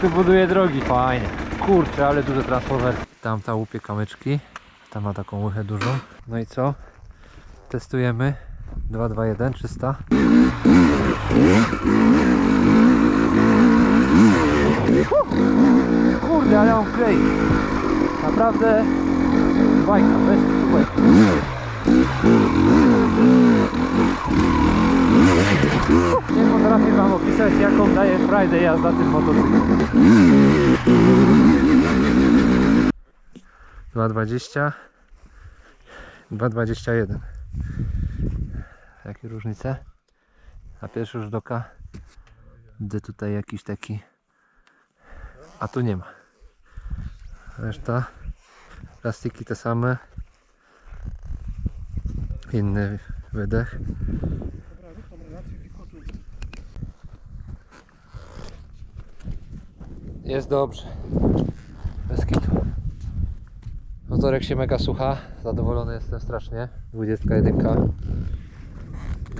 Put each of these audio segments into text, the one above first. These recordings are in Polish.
Tu buduje drogi. Fajnie. Kurczę, ale duże transformer. Tam ta łupie kamyczki. Tam ma taką łychę dużą. No i co? Testujemy. 221 300. Kurde, ale on klei. Naprawdę bajka, bez super. Potrafię wam opisać jaką daje frajdę jazda tym motocyklem. 2,20 2,21 Jakie różnice? A pierwszy już doka? Widzę tutaj jakiś taki. A tu nie ma. Reszta? Plastiki te same. Inny wydech Jest dobrze. Bez kitu. Motorek się mega słucha. Zadowolony jestem strasznie. 21.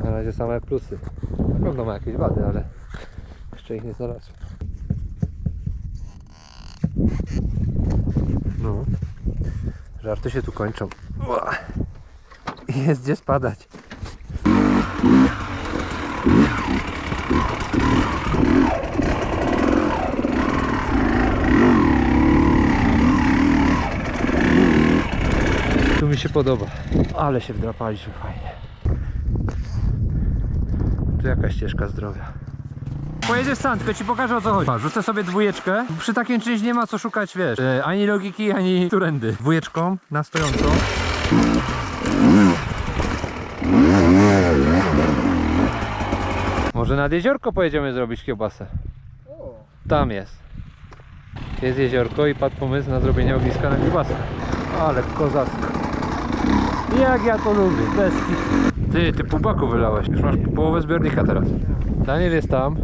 Na razie same plusy. Na pewno ma jakieś wady, ale jeszcze ich nie znalazłem. No. Żarty się tu kończą. Jest gdzie spadać. Się podoba. Ale się wdrapaliśmy fajnie. Tu jakaś ścieżka zdrowia. Pojedziesz sam, tylko ci pokażę o co chodzi. Rzucę sobie dwójeczkę. Przy takim czymś nie ma co szukać, wiesz, e, ani logiki, ani turendy. Dwójeczką na stojąco. Może nad jeziorko pojedziemy zrobić kiełbasę. Tam jest. Jest jeziorko i padł pomysł na zrobienie ogniska na kiełbasę. Ale kozacko. Jak ja to lubię, bez kitu. Ty, ty pół baku wylałeś. Już masz połowę zbiornika teraz. Daniel jest tam,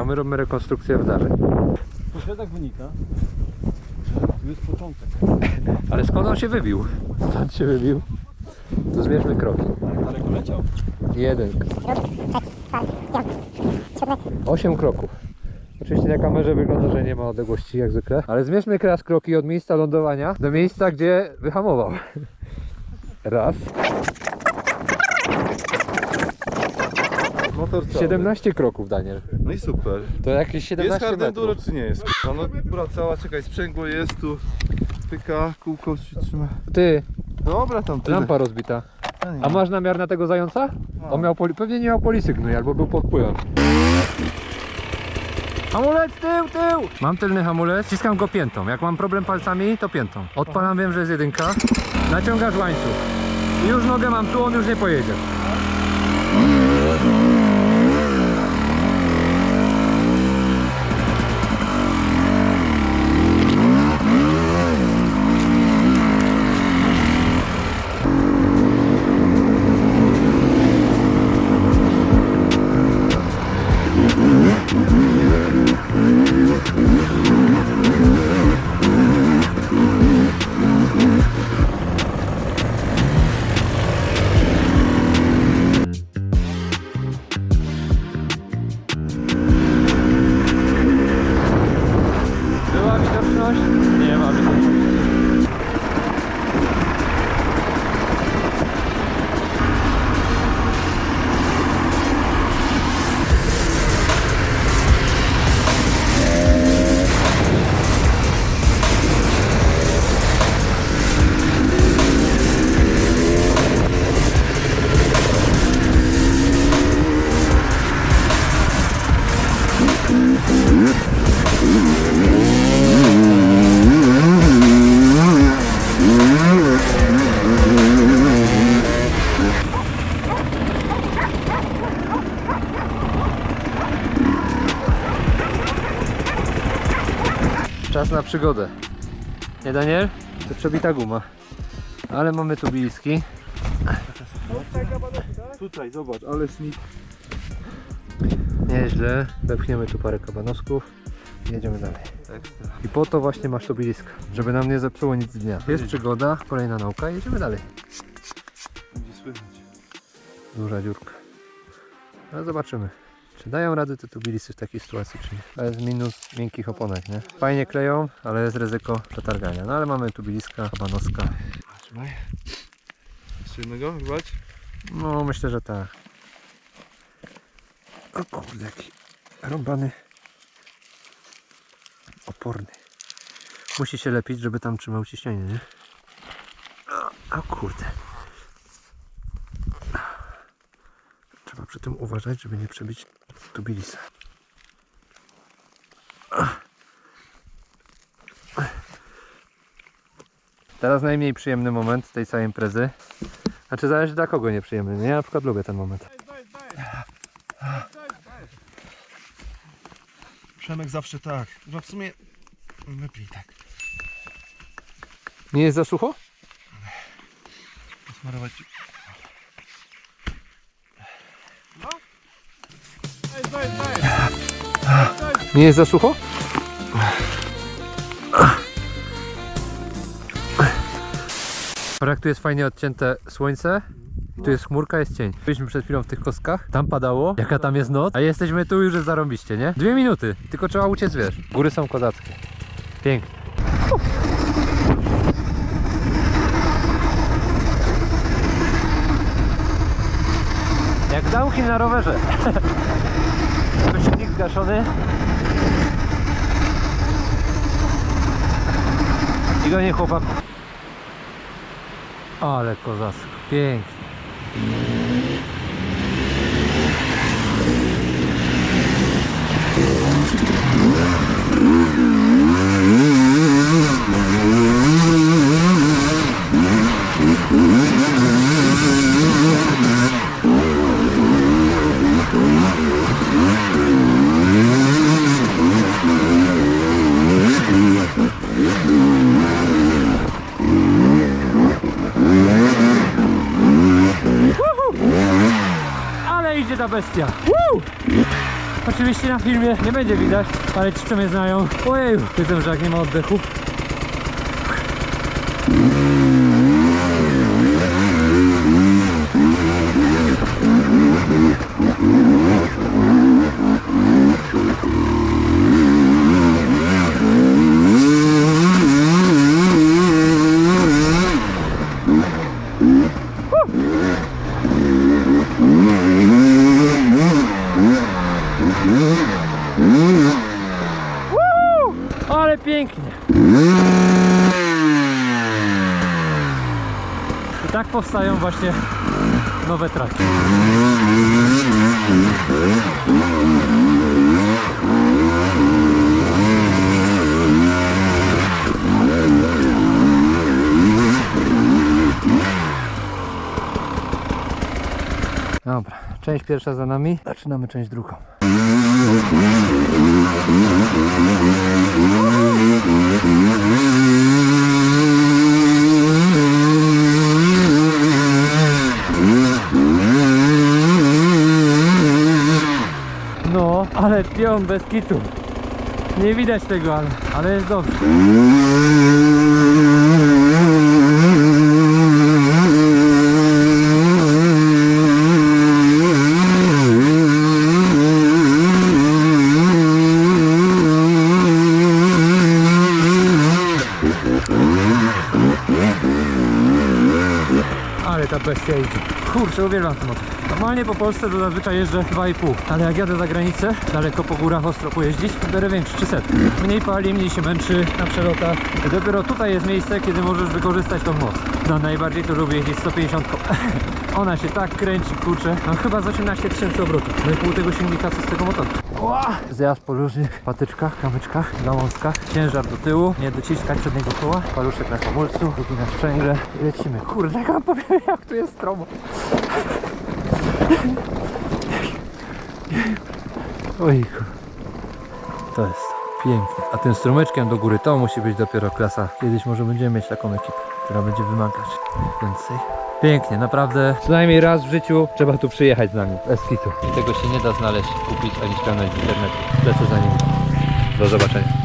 a my robimy rekonstrukcję wdarzeń. To tak wynika. Tu jest początek. Ale skąd on się wybił? Skąd się wybił? To zmierzmy kroki. Daleko leciał. Jeden. Osiem kroków. Oczywiście na kamerze wygląda, że nie ma odległości jak zwykle. Ale zmierzmy teraz kroki od miejsca lądowania do miejsca, gdzie wyhamował. Raz. Motor cały. 17 kroków, Daniel. No i super. To jakieś 17 Jest hard metrów. enduro czy nie jest? No, no góra cała, czekaj, sprzęgło jest tu. Pyka, kółko się trzyma. Ty, Dobra, tam tyle. lampa rozbita. A nie. A masz namiar na tego zająca? On miał poli... pewnie nie miał polisygnu, albo był pod wpływem. Hamulec, tył, tył! Mam tylny hamulec, ściskam go piętą. Jak mam problem palcami, to piętą. Odpalam, wiem, że jest jedynka. Naciągasz łańcuch. Już nogę mam tu, on już nie pojedzie. Przygodę. Nie Daniel? To przebita guma. Ale mamy tu bliski. Tutaj, zobacz, ale snik. Nieźle. Wepchniemy tu parę kabanosków. i Jedziemy dalej. I po to właśnie masz to blisko, żeby nam nie zepsuło nic dnia. Jest przygoda, kolejna nauka i jedziemy dalej. Będzie słychać. Duża dziurka. Ale zobaczymy, Czy dają radę te tubilisy w takiej sytuacji, czy nie? To jest minus miękkich oponek, nie? Fajnie kleją, ale jest ryzyko przetargania. No ale mamy tubiliska, kabanoska. Trzymaj. Jeszcze jednego wybrać? No myślę, że tak. O kurde, jaki rąbany oporny. Musi się lepić, żeby tam trzymał ciśnienie, nie? O kurde. Trzeba przy tym uważać, żeby nie przebić tubilisa. Teraz najmniej przyjemny moment tej całej imprezy. Znaczy zależy dla kogo nieprzyjemny. nie? Ja na przykład lubię ten moment. Przemek zawsze tak. No w sumie lepiej tak. Nie jest za sucho? Posmarować. Nie jest za sucho? Jak tu jest fajnie odcięte słońce, tu jest chmurka, jest cień. Byliśmy przed chwilą w tych kostkach, tam padało, jaka tam jest noc, a jesteśmy tu już zarąbiście, nie? Dwie minuty, tylko trzeba uciec, wiesz. Góry są kozackie. Pięknie. Jak dałki na rowerze. Silnik zgaszony. I go nie chłopak. Ale kozacko, pięknie. Ale idzie ta bestia. Woo! Oczywiście na filmie nie będzie widać, ale ci co mnie znają, ojeju, wiedzą, że jak nie ma oddechu. Ale pięknie. I tak powstają właśnie nowe traki. Dobra, część pierwsza za nami. Zaczynamy część drugą. No, pion bez kitu. Nie widać tego, ale, ale jest dobrze. Ale ta bestia idzie. Kurczę, uwielbiam ten motor. Normalnie po Polsce to zazwyczaj jeżdżę 2,5, ale jak jadę za granicę, daleko po górach ostro pojeździć, biorę większy 300. Mniej pali, mniej się męczy na przelotach. Dopiero tutaj jest miejsce, kiedy możesz wykorzystać tą moc. No najbardziej to lubię jeździć 150 Ona się tak kręci, kurczę. Mam chyba z 18 tysięcy obrotów. No i pół tego silnika co z tego motoru. Ła! Zjazd po różnych patyczkach, kamyczkach, gałązkach. Ciężar do tyłu, nie dociskać przedniego koła. Paluszek na hamulcu, drugi na sprzęgle i lecimy. Kurde, jak wam powiem, jak tu jest stromo. Ojku. To jest piękne. A tym strumyczkiem do góry to musi być dopiero klasa. Kiedyś może będziemy mieć taką ekipę, która będzie wymagać więcej. Pięknie, naprawdę. Przynajmniej raz w życiu trzeba tu przyjechać z nami. Bez kitu. I tego się nie da znaleźć, kupić ani ściągnąć z internetu. Lecę za nim. Do zobaczenia.